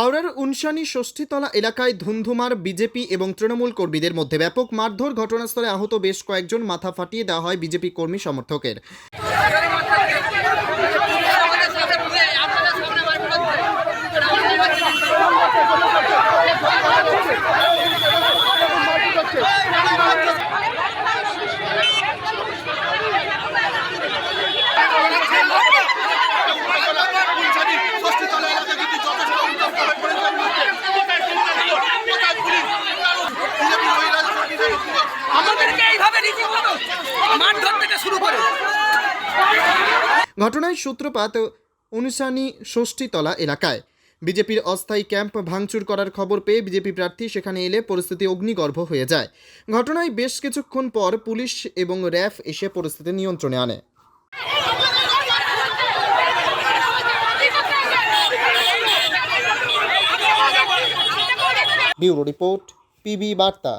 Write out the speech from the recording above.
হাওড়ার উনসানি ষষ্ঠীতলা এলাকায় ধুন্ধুমার বিজেপি এবং তৃণমূল কর্মীদের মধ্যে ব্যাপক মারধর ঘটনাস্থলে আহত বেশ কয়েকজন, মাথা ফাটিয়ে দেওয়া হয় বিজেপি কর্মী সমর্থকের। আমাদেরকে এইভাবে রীতিমতো মারধর থেকে শুরু করে। ঘটনায় সূত্রপাত অনুসানি ষষ্ঠীতলা এলাকায়। বিজেপির অস্থায়ী ক্যাম্প ভাঙচুর করার খবর পেয়ে বিজেপি প্রার্থী সেখানে এলে পরিস্থিতি অগ্নিগর্ভ হয়ে যায়। ঘটনায় বেশ কিছুক্ষণ পর পুলিশ এবং র্যাফ এসে পরিস্থিতি নিয়ন্ত্রণে আনে। ব্যুরো রিপোর্ট পিবি বার্তা।